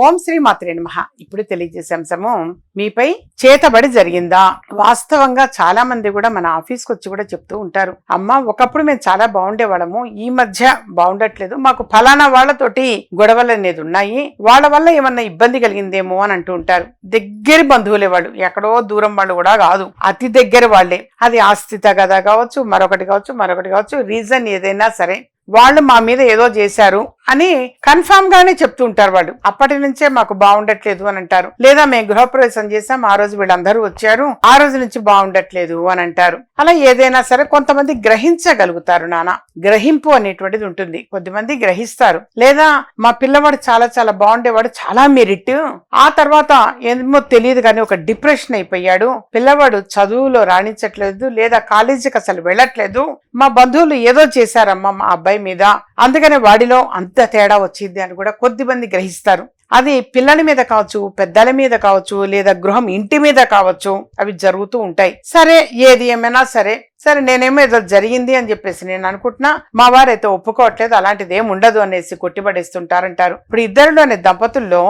ఓం శ్రీ మాత్రే నమ. ఇప్పుడు తెలియజేసే అంశము మీపై చేతబడి జరిగిందా? వాస్తవంగా చాలా మంది కూడా మన ఆఫీస్కి వచ్చి కూడా చెప్తూ ఉంటారు. అమ్మ ఒకప్పుడు మేము చాలా బాగుండేవాళ్ళము ఈ మధ్య బాగుండట్లేదు. మాకు ఫలానా వాళ్ళతోటి గొడవలు అనేది ఉన్నాయి. వాళ్ళ వల్ల ఏమన్నా ఇబ్బంది కలిగిందేమో అని అంటూ ఉంటారు. దగ్గర బంధువులే వాళ్ళు. ఎక్కడో దూరం వాళ్ళు కూడా కాదు. అతి దగ్గర వాళ్ళే. అది ఆస్తి తగదా కావచ్చు మరొకటి కావచ్చు మరొకటి కావచ్చు రీజన్ ఏదైనా సరే. వాళ్ళు మా మీద ఏదో చేశారు అని కన్ఫామ్ గానే చెప్తూ ఉంటారు వాళ్ళు. అప్పటి నుంచే మాకు బాగుండట్లేదు అని అంటారు. లేదా మేము గృహప్రవేశం చేసాం ఆ రోజు వీళ్ళందరూ వచ్చారు ఆ రోజు నుంచి బాగుండట్లేదు అని అంటారు. అలా ఏదైనా సరే కొంతమంది గ్రహించగలుగుతారు నాన్న గ్రహింపు అనేటువంటిది ఉంటుంది. కొద్దిమంది గ్రహిస్తారు. లేదా మా పిల్లవాడు చాలా చాలా బాగుండేవాడు చాలా మెరిట్. ఆ తర్వాత ఏమో తెలియదు కానీ ఒక డిప్రెషన్ అయిపోయాడు. పిల్లవాడు చదువులో రాణించట్లేదు లేదా కాలేజీకి అసలు వెళ్ళట్లేదు. మా బంధువులు ఏదో చేశారమ్మా మా అబ్బాయి మీద. అందుకనే వాడిలో అంత తేడా వచ్చింది అని కూడా కొద్దిమంది గ్రహిస్తారు. అది పిల్లల మీద కావచ్చు పెద్దల మీద కావచ్చు లేదా గృహం ఇంటి మీద కావచ్చు అవి జరుగుతూ ఉంటాయి. సరే ఏది ఏమైనా సరే సరే నేనేమో ఏదో జరిగింది అని చెప్పేసి నేను అనుకుంటున్నా. మా వారైతే ఒప్పుకోవట్లేదు అలాంటిది ఏం ఉండదు అనేసి కొట్టిపడేస్తుంటారంటారు. ఇప్పుడు ఇద్దరిలోని దంపతుల్లో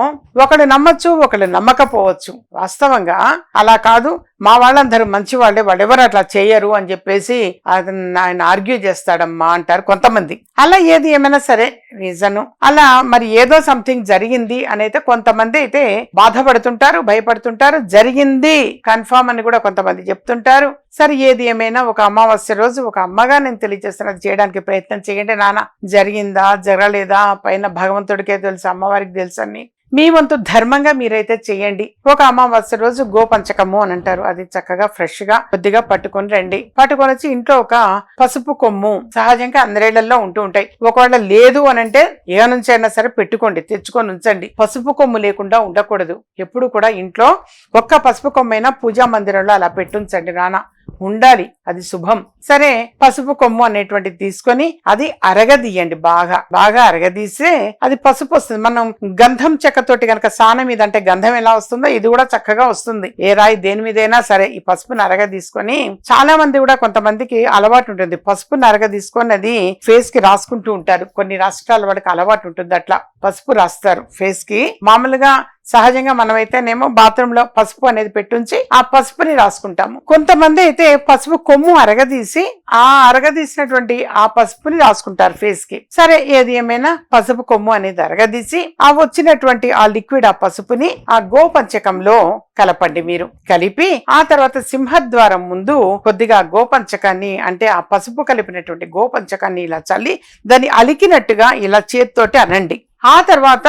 ఒకడు నమ్మచ్చు ఒకళ్ళు నమ్మకపోవచ్చు. వాస్తవంగా అలా కాదు. మా వాళ్ళందరూ మంచి వాళ్ళే వాళ్ళెవరు అట్లా చేయరు అని చెప్పేసి ఆయన ఆర్గ్యూ చేస్తాడమ్మా అంటారు కొంతమంది. అలా ఏది ఏమైనా సరే రీజన్. అలా మరి ఏదో సంథింగ్ జరిగింది అని అయితే కొంతమంది అయితే బాధపడుతుంటారు భయపడుతుంటారు. జరిగింది కన్ఫామ్ అని కూడా కొంతమంది చెప్తుంటారు. సరే ఏది ఏమైనా ఒక ఒక అమావాస్య రోజు ఒక అమ్మగా నేను తెలియజేస్తున్నది చేయడానికి ప్రయత్నం చేయండి. నాన్న జరిగిందా? జరగలేదా? పైన భగవంతుడికే తెలుసు అమ్మవారికి తెలుసు అని మీ వంతు ధర్మంగా మీరైతే చేయండి. ఒక అమావాస్య రోజు గోపంచకము అని అంటారు. అది చక్కగా ఫ్రెష్గా కొద్దిగా పట్టుకొని రండి. పట్టుకొని వచ్చి ఇంట్లో ఒక పసుపు కొమ్ము సహజంగా అందరేళ్ళలో ఉంటూ ఉంటాయి. ఒకవేళ లేదు అని అంటే ఏ నుంచి అయినా సరే పెట్టుకోండి తెచ్చుకొని ఉంచండి. పసుపు కొమ్ము లేకుండా ఉండకూడదు. ఎప్పుడు కూడా ఇంట్లో ఒక్క పసుపు కొమ్మైనా పూజా మందిరంలో అలా పెట్టుంచండి నాన్న. ఉండాలి. అది శుభం. సరే పసుపు కొమ్ము అనేటువంటిది తీసుకొని అది అరగదీయండి బాగా. బాగా అరగదీస్తే అది పసుపు వస్తుంది. మనం గంధం చెక్కతోటి గనక సానం మీద అంటే గంధం ఎలా వస్తుందో ఇది కూడా చక్కగా వస్తుంది. ఏ రాయి దేని మీదైనా సరే ఈ పసుపుని అరగ తీసుకొని చాలా మంది కూడా కొంతమందికి అలవాటు ఉంటుంది. పసుపుని అరగ తీసుకొని అది ఫేస్కి రాసుకుంటూ ఉంటారు. కొన్ని రాష్ట్రాల వాడికి అలవాటు ఉంటుంది అట్లా. పసుపు రాస్తారు. ఫేస్కి మామూలుగా సహజంగా మనమైతేనేమో బాత్రూమ్లో పసుపు అనేది పెట్టుంచి ఆ పసుపుని రాసుకుంటాము. కొంతమంది అయితే పసుపు కొమ్ము అరగదీసి ఆ అరగదీసినటువంటి ఆ పసుపుని రాసుకుంటారు ఫేస్కి. సరే ఏది ఏమైనా పసుపు కొమ్ము అనేది అరగదీసి ఆ వచ్చినటువంటి ఆ లిక్విడ్ ఆ పసుపుని ఆ గోపంచకంలో కలపండి మీరు. కలిపి ఆ తర్వాత సింహద్వారం ముందు కొద్దిగా గోపంచకాన్ని అంటే ఆ పసుపు కలిపినటువంటి గోపంచకాన్ని ఇలా చల్లి దాన్ని అలికినట్టుగా ఇలా చేత్తోటి అనండి. ఆ తర్వాత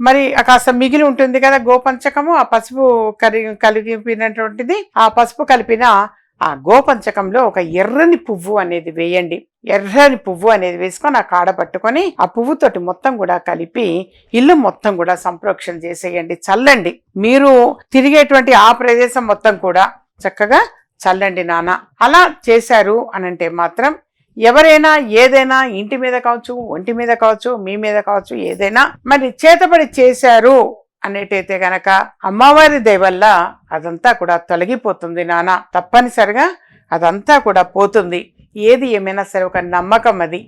మరి కాస్త మిగిలి ఉంటుంది కదా గోపంచకము ఆ పసుపు కరి కలిపినటువంటిది ఆ పసుపు కలిపిన ఆ గోపంచకంలో ఒక ఎర్రని పువ్వు అనేది వేయండి. ఎర్రని పువ్వు అనేది వేసుకొని ఆ కాడ పట్టుకొని ఆ పువ్వుతోటి మొత్తం కూడా కలిపి ఇల్లు మొత్తం కూడా సంప్రోక్షణ చేసేయండి. చల్లండి. మీరు తిరిగేటువంటి ఆ ప్రదేశం మొత్తం కూడా చక్కగా చల్లండి నాన్న. అలా చేశారు అనంటే మాత్రం ఎవరైనా ఏదైనా ఇంటి మీద కావచ్చు ఒంటి మీద కావచ్చు మీ మీద కావచ్చు ఏదైనా మరి చేతబడి చేశారు అనేటైతే గనక అమ్మవారి దయవల్ల అదంతా కూడా తొలగిపోతుంది నాన్న తప్పనిసరిగా అదంతా కూడా పోతుంది. ఏది ఏమైనా సరే ఒక నమ్మకం అది.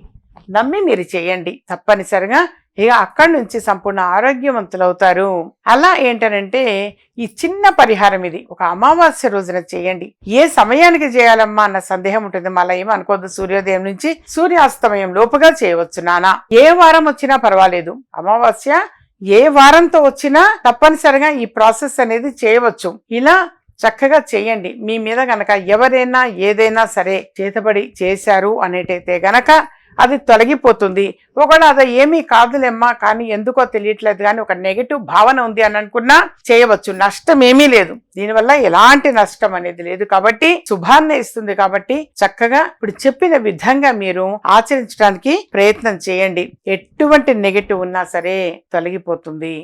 నమ్మి మీరు చేయండి. తప్పనిసరిగా ఇక అక్కడి నుంచి సంపూర్ణ ఆరోగ్యవంతులవుతారు. అలా ఏంటనంటే ఈ చిన్న పరిహారం ఇది. ఒక అమావాస్య రోజున చేయండి. ఏ సమయానికి చేయాలమ్మా అన్న సందేహం ఉంటుంది. మళ్ళీ ఏమో అనుకోద్దు సూర్యోదయం నుంచి సూర్యాస్తమయం లోపుగా చేయవచ్చు నానా. ఏ వారం వచ్చినా పర్వాలేదు. అమావాస్య ఏ వారంతో వచ్చినా తప్పనిసరిగా ఈ ప్రాసెస్ అనేది చేయవచ్చు. ఇలా చక్కగా చేయండి. మీ మీద గనక ఎవరైనా ఏదైనా సరే చేతబడి చేశారు అనేటైతే గనక అది తొలగిపోతుంది. ఒకవేళ అది ఏమీ కాదులేమ్మా కానీ ఎందుకో తెలియట్లేదు కానీ ఒక నెగిటివ్ భావన ఉంది అని అనుకున్నా చేయవచ్చు. నష్టం ఏమీ లేదు. దీనివల్ల ఎలాంటి నష్టం అనేది లేదు. కాబట్టి శుభాన్ని ఇస్తుంది కాబట్టి చక్కగా ఇప్పుడు చెప్పిన విధంగా మీరు ఆచరించడానికి ప్రయత్నం చేయండి. ఎటువంటి నెగిటివ్ ఉన్నా సరే తొలగిపోతుంది.